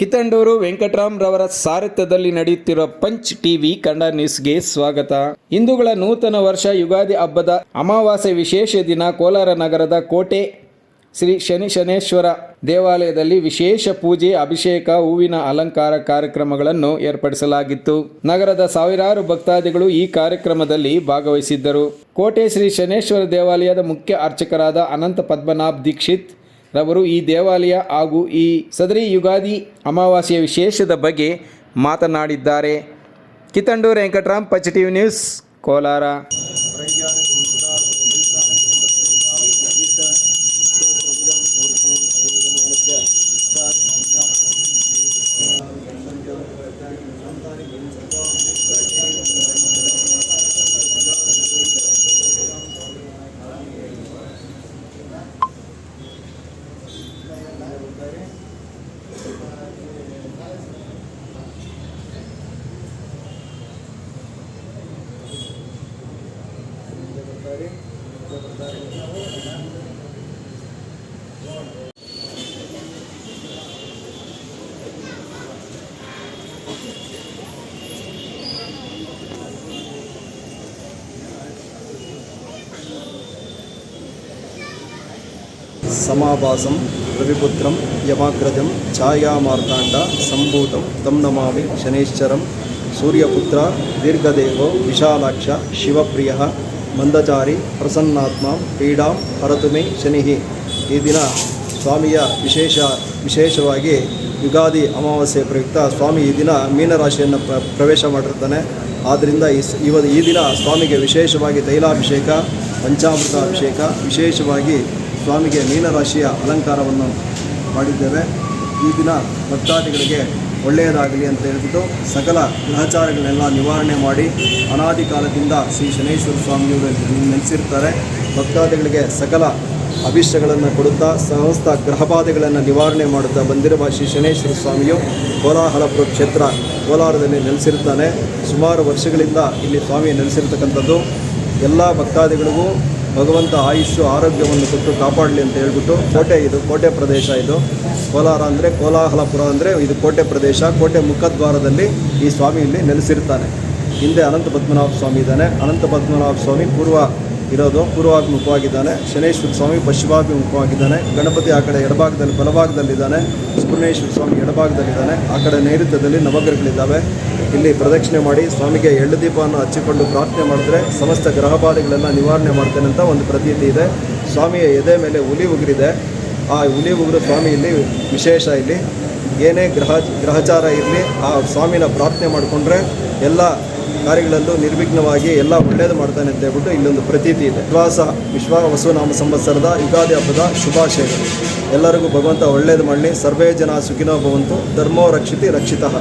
ಕಿತ್ತಂಡೂರು ವೆಂಕಟರಾಮ್ ರವರ ಸಾರಥ್ಯದಲ್ಲಿ ನಡೆಯುತ್ತಿರುವ punch TV Kannada ನ್ಯೂಸ್ಗೆ ಸ್ವಾಗತ. ಹಿಂದೂಗಳ ನೂತನ ವರ್ಷ ಯುಗಾದಿ ಹಬ್ಬದ ಅಮಾವಾಸ್ಯೆ ವಿಶೇಷ ದಿನ ಕೋಲಾರ ನಗರದ ಕೋಟೆ ಶ್ರೀ ಶನಿ ಶನೇಶ್ವರ ದೇವಾಲಯದಲ್ಲಿ ವಿಶೇಷ ಪೂಜೆ, ಅಭಿಷೇಕ, ಹೂವಿನ ಅಲಂಕಾರ ಕಾರ್ಯಕ್ರಮಗಳನ್ನು ಏರ್ಪಡಿಸಲಾಗಿತ್ತು. ನಗರದ ಸಾವಿರಾರು ಭಕ್ತಾದಿಗಳು ಈ ಕಾರ್ಯಕ್ರಮದಲ್ಲಿ ಭಾಗವಹಿಸಿದ್ದರು. ಕೋಟೆ ಶ್ರೀ ಶನೇಶ್ವರ ದೇವಾಲಯದ ಮುಖ್ಯ ಅರ್ಚಕರಾದ ಅನಂತ ಪದ್ಮನಾಭ್ ದೀಕ್ಷಿತ್ ರವರು ಈ ದೇವಾಲಯ ಹಾಗೂ ಈ ಸದರಿ ಯುಗಾದಿ ಅಮಾವಾಸ್ಯೆಯ ವಿಶೇಷದ ಬಗ್ಗೆ ಮಾತನಾಡಿದ್ದಾರೆ. Kittandur Venkataram positive news, Kolar. సమాభాసం రవిపుత్రం యమాగ్రజం ఛాయామార్తాండ సంభూతం తం నమామి శనేశ్వరం సూర్యపుత్ర దీర్ఘదేవో విశాలాక్ష శివప్రియ ಮಂದಚಾರಿ ಪ್ರಸನ್ನಾತ್ಮ ಪೀಡಾಂ ಹರತುಮೆ ಶನಿಹಿ. ಶನಿ ಈ ದಿನ ಸ್ವಾಮಿಯ ವಿಶೇಷ ವಿಶೇಷವಾಗಿ ಯುಗಾದಿ ಅಮಾವಾಸ್ಯೆ ಪ್ರಯುಕ್ತ ಸ್ವಾಮಿ ಈ ದಿನ ಮೀನರಾಶಿಯನ್ನು ಪ್ರ ಪ್ರವೇಶ ಮಾಡಿರ್ತಾನೆ. ಆದ್ದರಿಂದ ಈ ಸ- ಇವ ಈ ದಿನ ಸ್ವಾಮಿಗೆ ವಿಶೇಷವಾಗಿ ತೈಲಾಭಿಷೇಕ ಪಂಚಾಮೃತ ಅಭಿಷೇಕ ವಿಶೇಷವಾಗಿ ಸ್ವಾಮಿಗೆ ಮೀನರಾಶಿಯ ಅಲಂಕಾರವನ್ನು ಮಾಡಿದ್ದೇವೆ. ಈ ದಿನ ಭಕ್ತಾದಿಗಳಿಗೆ ಒಳ್ಳೆಯದಾಗಲಿ ಅಂತ ಹೇಳ್ಬಿಟ್ಟು ಸಕಲ ಗ್ರಹಚಾರಗಳನ್ನೆಲ್ಲ ನಿವಾರಣೆ ಮಾಡಿ ಅನಾದಿ ಕಾಲದಿಂದ ಶ್ರೀ ಶನೇಶ್ವರ ಸ್ವಾಮಿಯವರು ನೆಲೆಸಿರ್ತಾರೆ. ಭಕ್ತಾದಿಗಳಿಗೆ ಸಕಲ ಅಭಿಷ್ಟಗಳನ್ನು ಕೊಡುತ್ತಾ ಸಮಸ್ತ ಗ್ರಹಬಾಧೆಗಳನ್ನು ನಿವಾರಣೆ ಮಾಡುತ್ತಾ ಬಂದಿರುವ ಶ್ರೀ ಶನೇಶ್ವರ ಸ್ವಾಮಿಯು ಕೋಲಾಹಲಪುರ ಕ್ಷೇತ್ರ ಕೋಲಾರದಲ್ಲಿ ನೆಲೆಸಿರ್ತಾನೆ. ಸುಮಾರು ವರ್ಷಗಳಿಂದ ಇಲ್ಲಿ ಸ್ವಾಮಿ ನೆಲೆಸಿರ್ತಕ್ಕಂಥದ್ದು. ಎಲ್ಲ ಭಕ್ತಾದಿಗಳಿಗೂ ಭಗವಂತ ಆಯುಷ್ಯು, ಆರೋಗ್ಯವನ್ನು ಕೊಟ್ಟು ಕಾಪಾಡಲಿ ಅಂತ ಹೇಳ್ಬಿಟ್ಟು ಕೋಟೆ ಇದು, ಕೋಟೆ ಪ್ರದೇಶ ಇದು. ಕೋಲಾರ ಅಂದರೆ ಕೋಲಾಹಲಪುರ ಅಂದರೆ ಇದು ಕೋಟೆ ಪ್ರದೇಶ. ಕೋಟೆ ಮುಖದ್ವಾರದಲ್ಲಿ ಈ ಸ್ವಾಮಿ ಇಲ್ಲಿ ನೆಲೆಸಿರ್ತಾನೆ. ಹಿಂದೆ ಅನಂತ ಪದ್ಮನಾಭ ಸ್ವಾಮಿ ಇದ್ದಾನೆ. ಅನಂತ ಪದ್ಮನಾಭ ಸ್ವಾಮಿ ಪೂರ್ವ ಇರೋದು ಪೂರ್ವಾಭಿಮುಖವಾಗಿದ್ದಾನೆ ಶನೇಶ್ವರ ಸ್ವಾಮಿ ಪಶ್ಚಿಮಾಭಿಮುಖವಾಗಿದ್ದಾನೆ ಗಣಪತಿ ಆ ಕಡೆ ಎಡಭಾಗದಲ್ಲಿ ಬಲಭಾಗದಲ್ಲಿದ್ದಾನೆ. ಸುಬ್ರಹ್ಮಣ್ಯೇಶ್ವರ ಸ್ವಾಮಿ ಎಡಭಾಗದಲ್ಲಿದ್ದಾನೆ. ಆ ಕಡೆ ನೈಋತ್ಯದಲ್ಲಿ ನವಗ್ರಹಗಳಿದ್ದಾವೆ. ಇಲ್ಲಿ ಪ್ರದಕ್ಷಿಣೆ ಮಾಡಿ ಸ್ವಾಮಿಗೆ ಎಳ್ಳು ದೀಪವನ್ನು ಹಚ್ಚಿಕೊಂಡು ಪ್ರಾರ್ಥನೆ ಮಾಡಿದ್ರೆ ಸಮಸ್ತ ಗ್ರಹಬಾಧೆಗಳೆಲ್ಲ ನಿವಾರಣೆ ಮಾಡ್ತೇನೆ ಅಂತ ಒಂದು ಪ್ರತೀತಿ ಇದೆ. ಸ್ವಾಮಿಯ ಎದೆ ಮೇಲೆ ಹುಲಿ ಉಗುರಿದೆ. ಆ ಹುಲಿ ಉಗುರು ಸ್ವಾಮಿ ಇಲ್ಲಿ ವಿಶೇಷ ಇಲ್ಲಿ. ಏನೇ ಗ್ರಹ ಗ್ರಹಚಾರ ಇರಲಿ, ಆ ಸ್ವಾಮಿನ ಪ್ರಾರ್ಥನೆ ಮಾಡಿಕೊಂಡ್ರೆ ಎಲ್ಲ ಕಾರ್ಯಗಳಲ್ಲೂ ನಿರ್ವಿಘ್ನವಾಗಿ ಎಲ್ಲ ಒಳ್ಳೇದು ಮಾಡ್ತಾನೆ ಅಂತ ಹೇಳ್ಬಿಟ್ಟು ಇಲ್ಲೊಂದು ಪ್ರತೀತಿ ಇದೆ. ವಿಶ್ವಾಸ, ವಿಶ್ವ, ವಸುನಾಮ ಸಂವತ್ಸರದ ಯುಗಾದಿ ಹಬ್ಬದ ಶುಭಾಶಯಗಳು. ಎಲ್ಲರಿಗೂ ಭಗವಂತ ಒಳ್ಳೇದು ಮಾಡಲಿ. ಸರ್ವೇ ಜನ ಸುಖಿನೋ ಭವಂತು. ಧರ್ಮೋ ರಕ್ಷಿತಿ ರಕ್ಷಿತಃ.